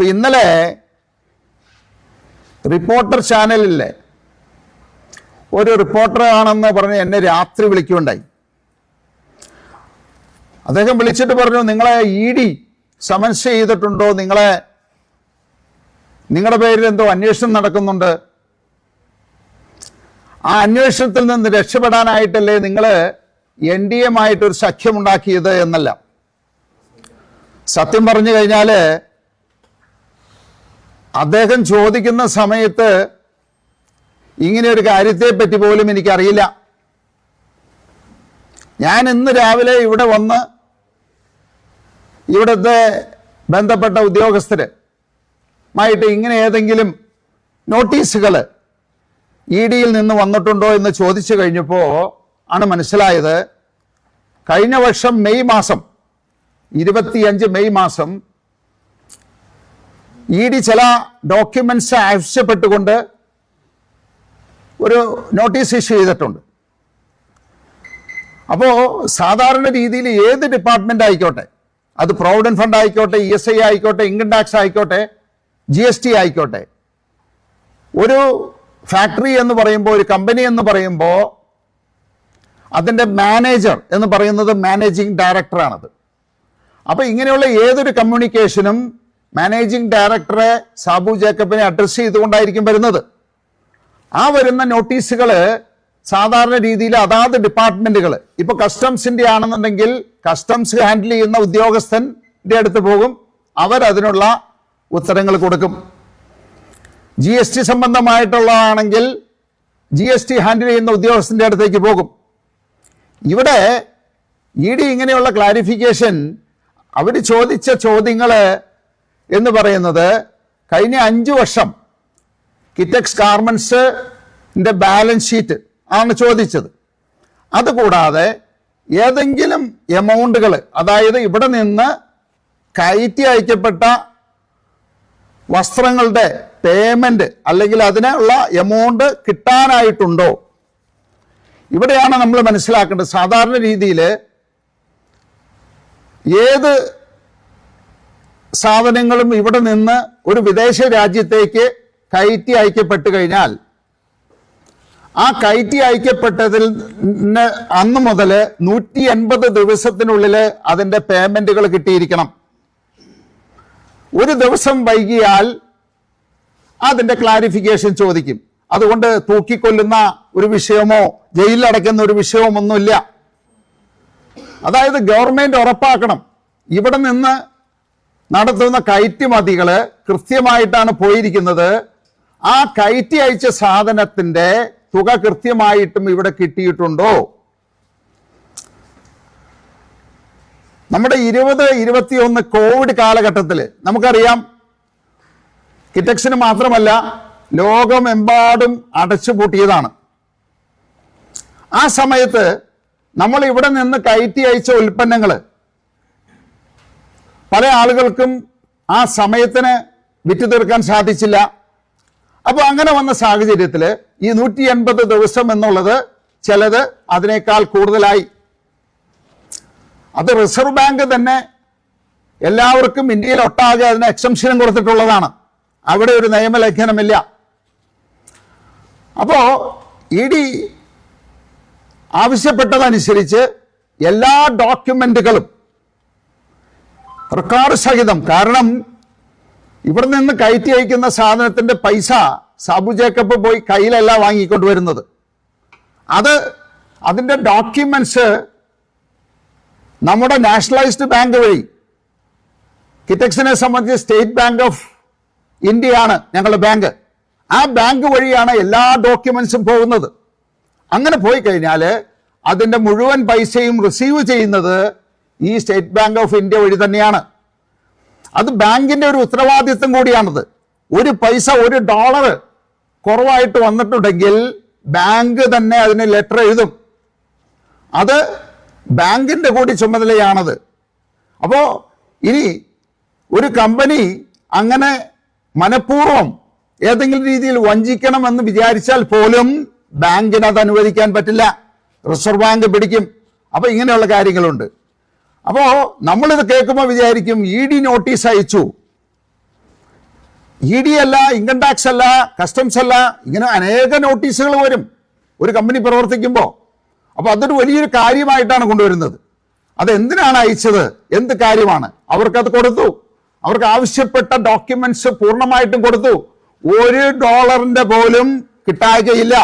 ഇപ്പൊ ഇന്നലെ റിപ്പോർട്ടർ ചാനലിലെ ഒരു റിപ്പോർട്ടർ ആണെന്ന് പറഞ്ഞ് എന്നെ രാത്രി വിളിക്കുകയുണ്ടായി. അദ്ദേഹം വിളിച്ചിട്ട് പറഞ്ഞു നിങ്ങളെ ഇ ഡി സമൻസ് ചെയ്തിട്ടുണ്ടോ? നിങ്ങളെ നിങ്ങളുടെ പേരിൽ എന്തോ അന്വേഷണം നടക്കുന്നുണ്ട്. ആ അന്വേഷണത്തിൽ നിന്ന് രക്ഷപ്പെടാനായിട്ടല്ലേ നിങ്ങൾ എൻ ഡി എമായിട്ടൊരു സഖ്യമുണ്ടാക്കിയത് എന്നല്ല. സത്യം പറഞ്ഞു കഴിഞ്ഞാൽ അദ്ദേഹം ചോദിക്കുന്ന സമയത്ത് ഇങ്ങനെ ഒരു കാര്യത്തെ പറ്റി പോലും എനിക്കറിയില്ല. ഞാൻ ഇന്ന് രാവിലെ ഇവിടെ വന്ന് ഇവിടുത്തെ ബന്ധപ്പെട്ട ഉദ്യോഗസ്ഥര് മായിട്ട് ഇങ്ങനെ ഏതെങ്കിലും നോട്ടീസുകൾ ഇ ഡിയിൽ നിന്ന് വന്നിട്ടുണ്ടോ എന്ന് ചോദിച്ചു കഴിഞ്ഞപ്പോൾ ആണ് മനസ്സിലായത്. കഴിഞ്ഞ വർഷം മെയ് മാസം ഇരുപത്തിയഞ്ച് മെയ് മാസം ഇ ഡി ചില ഡോക്യുമെന്റ്സ് ആവശ്യപ്പെട്ടുകൊണ്ട് ഒരു നോട്ടീസ് ഇഷ്യൂ ചെയ്തിട്ടുണ്ട്. അപ്പോൾ സാധാരണ രീതിയിൽ ഏത് ഡിപ്പാർട്ട്മെന്റ് ആയിക്കോട്ടെ അത് പ്രൊവിഡന്റ് ഫണ്ട് ആയിക്കോട്ടെ ഇ എസ് ഐ ആയിക്കോട്ടെ ഇൻകം ടാക്സ് ആയിക്കോട്ടെ ജി എസ് ടി ആയിക്കോട്ടെ ഒരു ഫാക്ടറി എന്ന് പറയുമ്പോൾ ഒരു കമ്പനി എന്ന് പറയുമ്പോൾ അതിന്റെ മാനേജർ എന്ന് പറയുന്നത് മാനേജിങ് ഡയറക്ടറാണത് അപ്പോൾ ഇങ്ങനെയുള്ള ഏതൊരു കമ്മ്യൂണിക്കേഷനും മാനേജിംഗ് ഡയറക്ടറെ സാബു ജേക്കബിനെ അഡ്രസ്സ് ചെയ്തുകൊണ്ടായിരിക്കും വരുന്നത്. ആ വരുന്ന നോട്ടീസുകൾ സാധാരണ രീതിയിൽ അതാത് ഡിപ്പാർട്ട്മെന്റുകൾ ഇപ്പൊ കസ്റ്റംസിന്റെ ആണെന്നുണ്ടെങ്കിൽ കസ്റ്റംസ് ഹാൻഡിൽ ചെയ്യുന്ന ഉദ്യോഗസ്ഥന്റെ അടുത്ത് പോകും. അവർ അതിനുള്ള ഉത്തരങ്ങൾ കൊടുക്കും. ജി എസ് ടി സംബന്ധമായിട്ടുള്ളതാണെങ്കിൽ ജി എസ് ടി ഹാൻഡിൽ ചെയ്യുന്ന ഉദ്യോഗസ്ഥന്റെ അടുത്തേക്ക് പോകും. ഇവിടെ ഇ ഡി ഇങ്ങനെയുള്ള ക്ലാരിഫിക്കേഷൻ അവർ ചോദിച്ച ചോദ്യങ്ങൾ എന്ന് പറയുന്നത് കഴിഞ്ഞ അഞ്ച് വർഷം കിറ്റക്സ് ഗാർമെന്റ്സിന്റെ ബാലൻസ് ഷീറ്റ് ആണ് ചോദിച്ചത്. അതുകൂടാതെ ഏതെങ്കിലും എമൗണ്ടുകൾ അതായത് ഇവിടെ നിന്ന് കയറ്റി അയക്കപ്പെട്ട വസ്ത്രങ്ങളുടെ പേയ്മെന്റ് അല്ലെങ്കിൽ അതിനുള്ള എമൗണ്ട് കിട്ടാനായിട്ടുണ്ടോ? ഇവിടെയാണ് നമ്മൾ മനസ്സിലാക്കേണ്ടത്. സാധാരണ രീതിയിൽ ഏത് സാധനങ്ങളും ഇവിടെ നിന്ന് ഒരു വിദേശ രാജ്യത്തേക്ക് കയറ്റി അയക്കപ്പെട്ട് കഴിഞ്ഞാൽ ആ കയറ്റി അയക്കപ്പെട്ടതിൽ അന്ന് മുതൽ നൂറ്റി എൺപത് ദിവസത്തിനുള്ളിൽ അതിന്റെ പേയ്മെന്റുകൾ കിട്ടിയിരിക്കണം. ഒരു ദിവസം വൈകിയാൽ അതിന്റെ ക്ലാരിഫിക്കേഷൻ ചോദിക്കും. അതുകൊണ്ട് തൂക്കിക്കൊല്ലുന്ന ഒരു വിഷയമോ ജയിലിലടയ്ക്കുന്ന ഒരു വിഷയമൊന്നുമില്ല. അതായത് ഗവൺമെന്റ് ഉറപ്പാക്കണം. ഇവിടെ നിന്ന് നടത്തുന്ന കയറ്റുമതികൾ കൃത്യമായിട്ടാണ് പോയിരിക്കുന്നത്. ആ കയറ്റി അയച്ച സാധനത്തിന്റെ തുക കൃത്യമായിട്ടും ഇവിടെ കിട്ടിയിട്ടുണ്ടോ? നമ്മുടെ ഇരുപത് ഇരുപത്തിയൊന്ന് കോവിഡ് കാലഘട്ടത്തിൽ നമുക്കറിയാം. കിറ്റക്സിന് മാത്രമല്ല ലോകമെമ്പാടും അടച്ചുപൂട്ടിയതാണ്. ആ സമയത്ത് നമ്മൾ ഇവിടെ നിന്ന് കയറ്റി അയച്ച ഉൽപ്പന്നങ്ങൾ പല ആളുകൾക്കും ആ സമയത്തിന് വിറ്റു തീർക്കാൻ സാധിച്ചില്ല. അപ്പോൾ അങ്ങനെ വന്ന സാഹചര്യത്തിൽ ഈ നൂറ്റി എൺപത് ദിവസം എന്നുള്ളത് ചിലത് അതിനേക്കാൾ കൂടുതലായി. അത് റിസർവ് ബാങ്ക് തന്നെ എല്ലാവർക്കും ഇന്ത്യയിൽ ഒട്ടാകെ അതിന് എക്സംഷനും കൊടുത്തിട്ടുള്ളതാണ്. അവിടെ ഒരു നിയമലംഘനമില്ല. അപ്പോൾ ഇ ഡി ആവശ്യപ്പെട്ടതനുസരിച്ച് എല്ലാ ഡോക്യുമെന്റുകളും റെക്കോർഡ് സഹിതം. കാരണം ഇവിടെ നിന്ന് കയറ്റി അയക്കുന്ന സാധനത്തിന്റെ പൈസ സാബു ജേക്കബ് പോയി കയ്യിലല്ല വാങ്ങിക്കൊണ്ട് വരുന്നത്. അത് അതിന്റെ ഡോക്യുമെന്റ്സ് നമ്മുടെ നാഷണലൈസ്ഡ് ബാങ്ക് വഴി കിറ്റക്സിനെ സംബന്ധിച്ച് സ്റ്റേറ്റ് ബാങ്ക് ഓഫ് ഇന്ത്യയാണ് ഞങ്ങളുടെ ബാങ്ക്. ആ ബാങ്ക് വഴിയാണ് എല്ലാ ഡോക്യുമെന്റ്സും പോകുന്നത്. അങ്ങനെ പോയി കഴിഞ്ഞാൽ അതിന്റെ മുഴുവൻ പൈസയും റിസീവ് ചെയ്യുന്നത് ഈ സ്റ്റേറ്റ് ബാങ്ക് ഓഫ് ഇന്ത്യ വഴി തന്നെയാണ്. അത് ബാങ്കിന്റെ ഒരു ഉത്തരവാദിത്വം കൂടിയാണത്. ഒരു പൈസ ഒരു ഡോളർ കുറവായിട്ട് വന്നിട്ടുണ്ടെങ്കിൽ ബാങ്ക് തന്നെ അതിന് ലെറ്റർ എഴുതും. അത് ബാങ്കിന്റെ കൂടി ചുമതലയാണത്. അപ്പോൾ ഇനി ഒരു കമ്പനി അങ്ങനെ മനഃപൂർവം ഏതെങ്കിലും രീതിയിൽ വഞ്ചിക്കണമെന്ന് വിചാരിച്ചാൽ പോലും ബാങ്കിനത് അനുവദിക്കാൻ പറ്റില്ല. റിസർവ് ബാങ്ക് പിടിക്കും. അപ്പോൾ ഇങ്ങനെയുള്ള കാര്യങ്ങളുണ്ട്. അപ്പോ നമ്മളിത് കേൾക്കുമ്പോൾ വിചാരിക്കും ഇ ഡി നോട്ടീസ് അയച്ചു. ഇ ഡി അല്ല ഇൻകം ടാക്സ് അല്ല കസ്റ്റംസ് അല്ല ഇങ്ങനെ അനേക നോട്ടീസുകൾ വരും ഒരു കമ്പനി പ്രവർത്തിക്കുമ്പോൾ അപ്പോൾ അതൊരു വലിയൊരു കാര്യമായിട്ടാണ് കൊണ്ടുവരുന്നത്. അത് എന്തിനാണ് അയച്ചത്? എന്ത് കാര്യമാണ്? അവർക്കത് കൊടുത്തു. അവർക്ക് ആവശ്യപ്പെട്ട ഡോക്യുമെന്റ്സ് പൂർണമായിട്ടും കൊടുത്തു. ഒരു ഡോളറിന്റെ പോലും കിട്ടായ്കയില്ല.